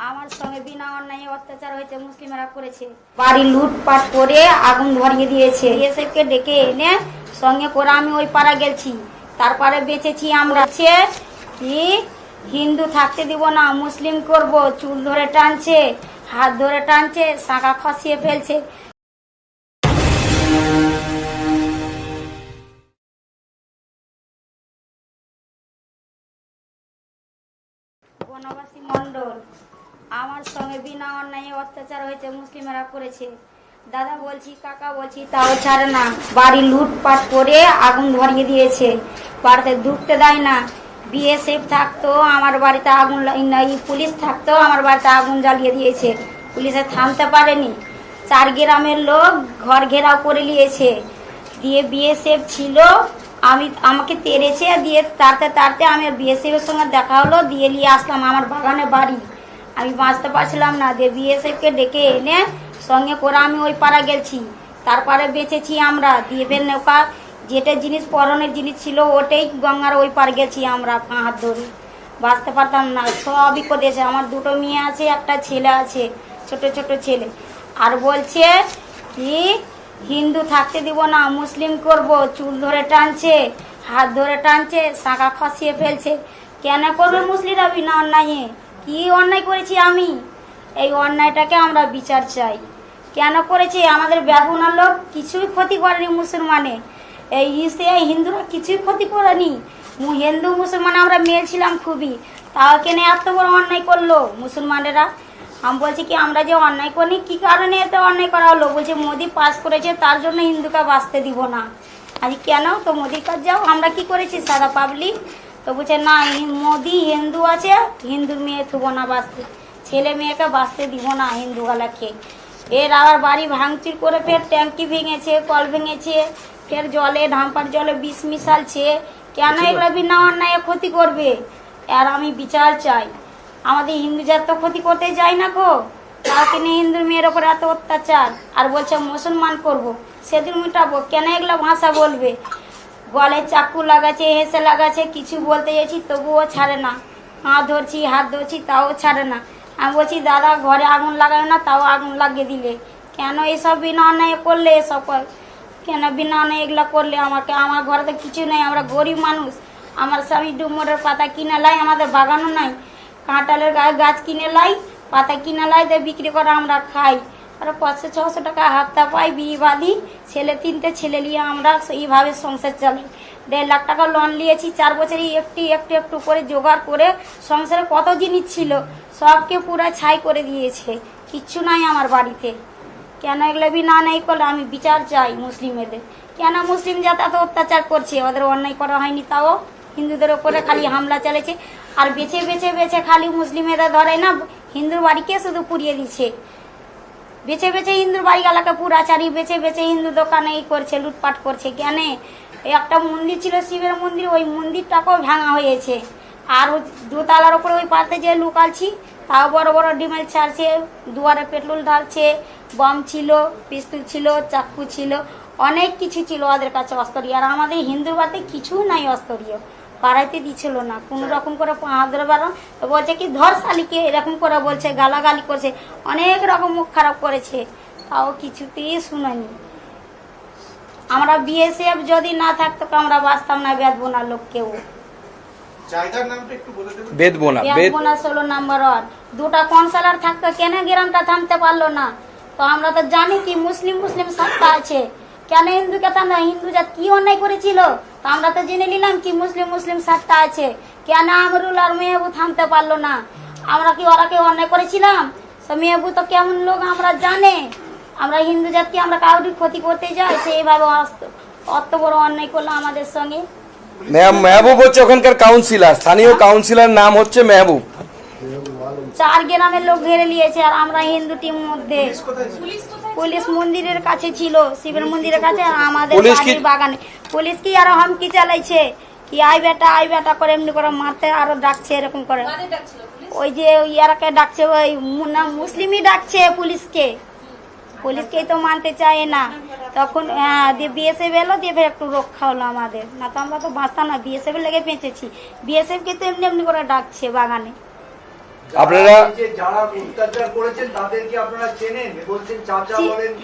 আমার সঙ্গে বিনা অন্যায় অত্যাচার হয়েছে, মুসলিমেরা করেছে। বাড়ি লুটপাট করে আগুন ধরিয়ে দিয়েছে। এসএফকে ডেকে এনে সঙ্গে করে আমি ওই পাড়া গেছি তারপরে বেঁচেছি আমরা। কি হিন্দু থাকতে দিব না, মুসলিম করব, চুল ধরে টানছে, হাত ধরে টানছে, শাঁখা খসিয়ে ফেলছে। বনবাসী আমার সঙ্গে বিনা অন্যায় অত্যাচার হয়েছে, মুসলিমেরা করেছে। দাদা বলছি, কাকা বলছি, তাও ছাড়ে না। বাড়ি লুটপাট করে আগুন ধরিয়ে দিয়েছে। বাড়িতে ঢুকতে দেয় না। বিএসএফ থাকতো, আমার বাড়িতে আগুন পুলিশ থাকতো, আমার বাড়িতে আগুন জ্বালিয়ে দিয়েছে। পুলিশে থামতে পারেনি। চার গ্রামের লোক ঘর ঘেরাও করে নিয়েছে। দিয়ে বিএসএফ ছিল, আমি আমাকে তেড়েছে, দিয়ে তাড়তে তাড়তে আমি বিএসএফ এর সঙ্গে দেখা হলো, দিয়ে নিয়ে আসলাম আমার বাগানে বাড়ি। আমি বাঁচতে পারছিলাম না। দিয়ে বিএসএফ কে ডেকে এনে সঙ্গে করে আমি ওই পাড়া গেছি তারপরে বেঁচেছি আমরা, দিয়ে নৌকা, যেটা জিনিস পরনের জিনিস ছিল ওটাই গঙ্গার ওই পার গেছি আমরা হাত ধরে। বাঁচতে পারতাম না, সবই করেছে আমার দুটো মেয়ে আছে, একটা ছেলে আছে, ছোট ছোট ছেলে। আর বলছে কি, হিন্দু থাকতে দিব না, মুসলিম করব, চুল ধরে টানছে, হাত ধরে টানছে, শাঁখা খসিয়ে ফেলছে। কেন করবে মুসলিমরা বিনা অন্যায়ে কি অন্যায় করেছি আমি? এই অন্যায়টাকে আমরা বিচার চাই। কেন করেছি? আমাদের ব্যবনার লোক কিছুই ক্ষতি করেনি মুসলমানে। এই ইসে হিন্দুরা কিছুই ক্ষতি করেনি। হিন্দু মুসলমান, আমরা মেয়ে ছিলাম খুবই। তাও কেন এত বড় অন্যায় করল মুসলমানেরা? আমি বলছি কি, আমরা যে অন্যায় করিনি কি কারণে এত অন্যায় করা হলো? বলছে, মোদি পাস করেছে, তার জন্য হিন্দুকে বাঁচতে দিব না। আজ কেন? তো মোদির কাজ যাও, আমরা কি করেছি সাদা পাবলিক? তো বলছে না মোদি হিন্দু আছে হিন্দুর মেয়ে থুব না বাঁচতে। ছেলে মেয়েকে বাঁচতে দিব না হিন্দুওয়ালাকে এর আবার বাড়ি ভাঙচুর করে ফের ট্যাঙ্কি ভেঙেছে কল ভেঙেছে ফের জলে ঢাম্পার জলে বিষ মিশালছে। কেন এগুলো বিনা অন্যায় ক্ষতি করবে? আর আমি বিচার চাই। আমাদের হিন্দু জাত তো ক্ষতি করতে যাই না গো। তাকে নিয়ে হিন্দুর মেয়ের ওপর এত অত্যাচার। আর বলছে মুসলমান করব সেদিন মিটাবো কেন এগুলো ভাষা বলবে? গলে চাকু লাগাচ্ছে হেসে লাগাচ্ছে, কিছু বলতে যাচ্ছি তবুও ছাড়ে না। হাত ধরছি হাত ধরছি, তাও ছাড়ে না। আমি বলছি, দাদা, ঘরে আগুন লাগায় না, তাও আগুন লাগিয়ে দিলে। কেন এসব বিনা অন্যায় করলে এসব কেন বিনা অন্যায় এগুলো করলে আমাকে? আমার ঘরে তো কিছু নেই, আমরা গরিব মানুষ। আমার স্বামী ডুমরের পাতা কিনে লাই, আমাদের বাগানও নাই। কাঁঠালের গা- গাছ কিনে লাই, পাতা কিনে লাই, দিয়ে বিক্রি করে আমরা খাই। আর পাঁচশো, ছশো টাকা হাতটা পাই বিয়ে বাদি, ছেলে তিনটে ছেলে নিয়ে আমরা এইভাবে সংসার চালাই দেড় লাখ টাকা লোন নিয়েছি, চার বছরই একটু একটু একটু করে জোগাড় করে সংসারে কত জিনিস ছিল, সবকে পুরো ছাই করে দিয়েছে। কিচ্ছু নাই আমার বাড়িতে। কেন এগুলো বি না নেই করলে আমি বিচার চাই মুসলিমেদের। কেন মুসলিম জাত এত অত্যাচার করছে? ওদের অন্যায় করা হয়নি তাও। হিন্দুদের ওপরে খালি হামলা চলেছে আর বেছে বেছে বেছে খালি মুসলিমেরা ধরে না, হিন্দুর বাড়িকে শুধু পুড়িয়ে দিচ্ছে বেছে বেছে হিন্দুর বাড়ি এলাকা পুরাচারি বেছে বেছে হিন্দু দোকানে এই করছে, লুটপাট করছে। কেন? একটা মন্দির ছিল, শিবের মন্দির, ওই মন্দিরটাকেও ভাঙা হয়েছে। আর দোতলার ওপরে ওই পাতে যে লুকালছি তাও বড় বড় ডিমেল ছাড়ছে দুয়ারে পেট্রোল ঢালছে, বম ছিল, পিস্তুল ছিল, চাকু ছিল, অনেক কিছু ছিল ওদের কাছে অস্তরীয়। আর আমাদের হিন্দুর বাড়িতে কিছু নাই অস্তরীয়। পাড়াইতে দিছিল না। কোন রকম করে হাত বারণ বলছে কি ধর শালিকে এরকম করে বলছে গালাগালি করছে অনেক রকম মুখ খারাপ করেছে। তাও কিছুতেই শুনানি আমরা বিএসএফ যদি না থাকতো আমরা বাঁচতাম না বেদবো না লোক কেউ বেদবোনা ষোলো নাম্বার ওয়ার্ড। দুটা কনসালার থাকতো কেন গ্রামটা থামতে পারল না? তো আমরা তো জানি কি মুসলিম মুসলিম সত্তা আছে। কেন হিন্দু হিন্দুকে থামতে হিন্দু জাত কি অন্যায় করেছিল? তো আমরা তো জেনে নিলাম কি মুসলিম মুসলিম সাতটা আছে। কেন আমরুল আর মেহবু থামতে পারল না? আমরা কি ওরা কেউ অন্যায় করেছিলাম? তো তো কেমন লোক আমরা জানে। আমরা হিন্দু জাতকে আমরা কাউরির ক্ষতি করতে যাই? সেইভাবে অত বড় অন্যায় করল আমাদের সঙ্গে। মেহ- মেহবুব হচ্ছে ওখানকার কাউন্সিলর স্থানীয় কাউন্সিলর নাম হচ্ছে মেহবুব। চার গ্রামের লোক ঘেরে নিয়েছে আর আমরা হিন্দু টিম মধ্যে। পুলিশ মন্দিরের কাছে ছিল শিবের মন্দিরের কাছে আর আমাদের বাড়ির বাগানে। পুলিশ কি আরও হামকি চালাইছে? কি আই বেটা আই বেটা করে এমনি করে মারতে আরও ডাকছে এরকম করে। ওই যে ইয়ারাকে ডাকছে ওই মুন্না মুসলিমই ডাকছে পুলিশকে। পুলিশকেই তো মানতে চায় না। তখন হ্যাঁ দিয়ে বিএসএফ এলো দিয়ে ফের একটু রক্ষা হলো আমাদের। না তো আমরা তো বাঁচতাম না বিএসএফ লেগে বেঁচেছি বিএসএফ কে তো এমনি এমনি করে ডাকছে বাগানে। আপনারা যারা অত্যাচার করেছেন তাদেরকে আপনারা চেনেন? বলছেন চাচা বলেন।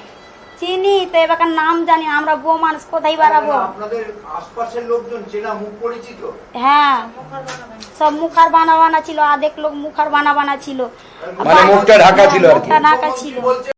চিনি তো এবার নাম জানি আমরা বউ মানুষ কোথায় বাড়াবো? আপনাদের আশপাশের লোকজন চেনা মুখ পরিচিত? হ্যাঁ। সব মুখার বানা বানা ছিল আধেক লোক মুখার বানা বানা ছিল মানে মুখটা ঢাকা ছিল আর কি। ঢাকা ছিল। বলছে